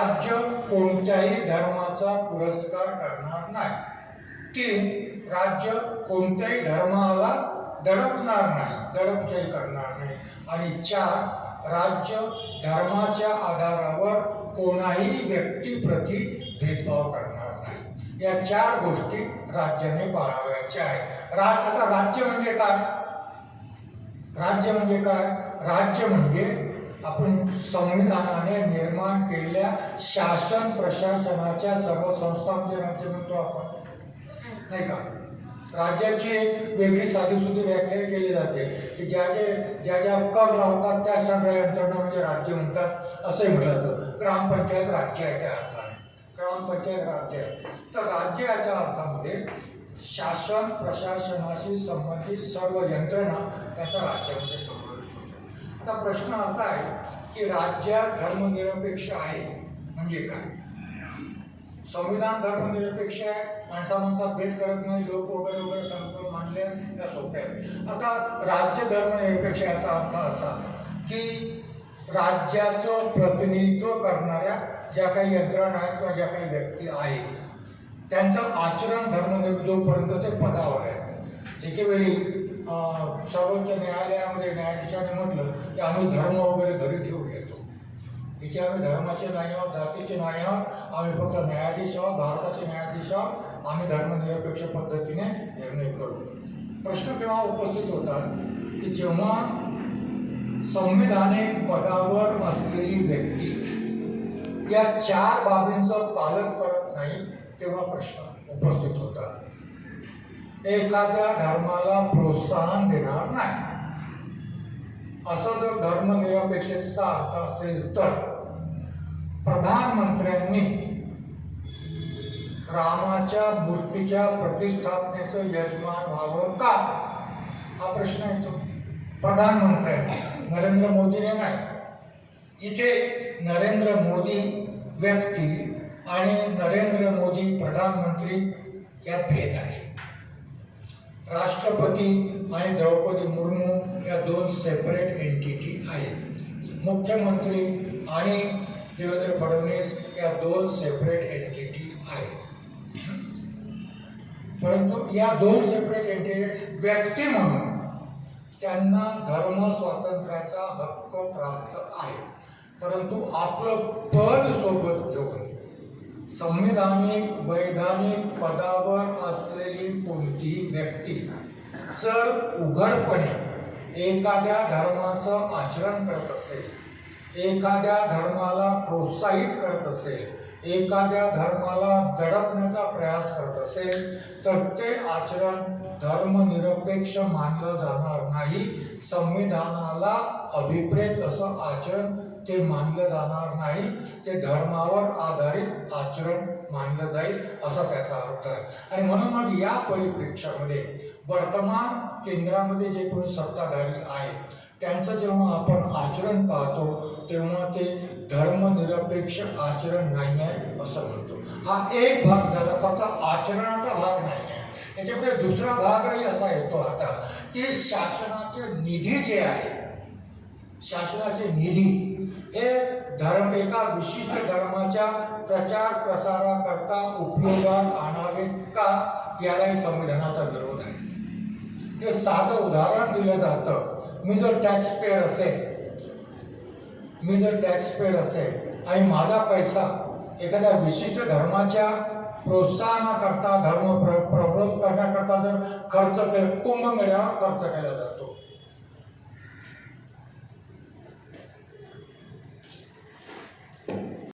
राज्य कोणत्याही धर्माचा पुरस्कार करणार नाही. तीन राज्य कोणत्याही धर्माला दडपणार नाही दडपशाही करणार नाही. आणि चार राज्य धर्माच्या आधारावर कोणाही व्यक्तीप्रती भेदभाव करणार नाही. या चार गोष्टी राज्याने पाळाव्याच्या आहेत. रा आता राज्य म्हणजे काय? राज्य म्हणजे काय? राज्य म्हणजे आपण संविधानाने निर्माण केलेल्या शासन प्रशासनाच्या सर्व संस्थांमध्ये राज्य म्हणतो आपण. नाही का? राज्याची एक वेगळी साधीसुधी व्याख्या केली जाते की ज्या जे ज्या ज्या कर लावतात त्या सगळ्या यंत्रणा म्हणजे राज्य म्हणतात असंही म्हटलं जातं. ग्रामपंचायत राज्य आहे त्या अर्थाने. ग्रामपंचायत राज्य आहे. तर राज्य याच्या अर्थामध्ये शासन प्रशासनाशी संबंधित सर्व यंत्रणा त्याचा राज्यामध्ये आता प्रश्न असा आहे की राज्यात धर्मनिरपेक्ष आहे म्हणजे काय? संविधान धर्मनिरपेक्ष आहे माणसा भेद करत नाही लोक वगैरे वगैरे संकल्प मांडले त्या सोप्या आहेत. आता राज्य धर्मनिरपेक्ष याचा अर्थ असा की राज्याचं प्रतिनिधित्व करणाऱ्या ज्या काही यंत्रणा आहेत किंवा ज्या काही व्यक्ती आहेत त्यांचं आचरण धर्मनिर जोपर्यंत ते पदावर आहे. एके वेळी सर्वोच्च न्यायालयामध्ये न्यायाधीशाने म्हटलं की आम्ही धर्म वगैरे घरी ठेवून येतो. इथे आम्ही धर्माचे नाही आहोत जातीचे नाही आहोत. आम्ही फक्त न्यायाधीश आहोत भारताचे न्यायाधीश आहोत. आम्ही धर्मनिरपेक्ष पद्धतीने निर्णय करू. प्रश्न केव्हा उपस्थित होतात की जेव्हा संविधानिक पदावर असलेली व्यक्ती या चार बाबींचं पालन करत नाही तेव्हा प्रश्न उपस्थित होतात एखाद्या धर्माला प्रोत्साहन देणार नाही. असं जर धर्मनिरपेक्षतेचा अर्थ असेल तर प्रधानमंत्र्यांनी रामाच्या मूर्तीच्या प्रतिष्ठापनेचं यजमान व्हावं का? हा प्रश्न येतो. प्रधानमंत्र्यांनी. नरेंद्र मोदीने नाही. इथे नरेंद्र मोदी व्यक्ती आणि नरेंद्र मोदी प्रधानमंत्री यात भेद आहे. राष्ट्रपती आणि द्रौपदी मुर्मू या दोन सेपरेट एंटिटी आहेत. मुख्यमंत्री आणि देवेंद्र फडणवीस या दोन सेपरेट एंटिटी आहेत. परंतु या दोन सेपरेट एंटिटी व्यक्ती म्हणून त्यांना धर्म स्वातंत्र्याचा हक्क प्राप्त आहे. परंतु आपलं पद सोबत घेऊन संविधानिक वैधानिक पदावर असलेली कोणतीही व्यक्ती जर उघडपणे एखाद्या धर्माचं आचरण करत असेल एखाद्या धर्माला प्रोत्साहित करत असेल एखाद्या धर्माला दडपण्याचा प्रयास करत असेल तर ते आचरण धर्मनिरपेक्ष मानलं जाणार नाही. संविधानाला अभिप्रेत असं आचरण ते मानलं जाणार नाही. ते धर्मावर आधारित आचरण मानलं जाईल असा त्याचा अर्थ आहे. आणि म्हणून मग या परिप्रेक्षामध्ये वर्तमान केंद्रामध्ये जे कोणी सत्ताधारी आहेत त्यांचं जेव्हा आपण आचरण पाहतो तेव्हा ते धर्मनिरपेक्ष आचरण नाही आहे असं म्हणतो. हा एक भाग झाला फक्त आचरणाचा भाग नाही आहे. याच्यामध्ये दुसरा भागही असा येतो आता की शासनाचे निधी जे आहे शासनाचे निधी हे धर्म एका विशिष्ट धर्माच्या प्रचार प्रसाराकरता उपयोगात आणावेत का यालाही संविधानाचा विरोध आहे. हे साधं उदाहरण दिलं जातं. मी जर टॅक्स पेअर असेल मी जर टॅक्स पेअर असेल आणि माझा पैसा एखाद्या विशिष्ट धर्माच्या प्रोत्साहनाकरता धर्म प्र प्रबोध करण्याकरता जर खर्च केला कुंभमेळ्यावर खर्च केला जातो.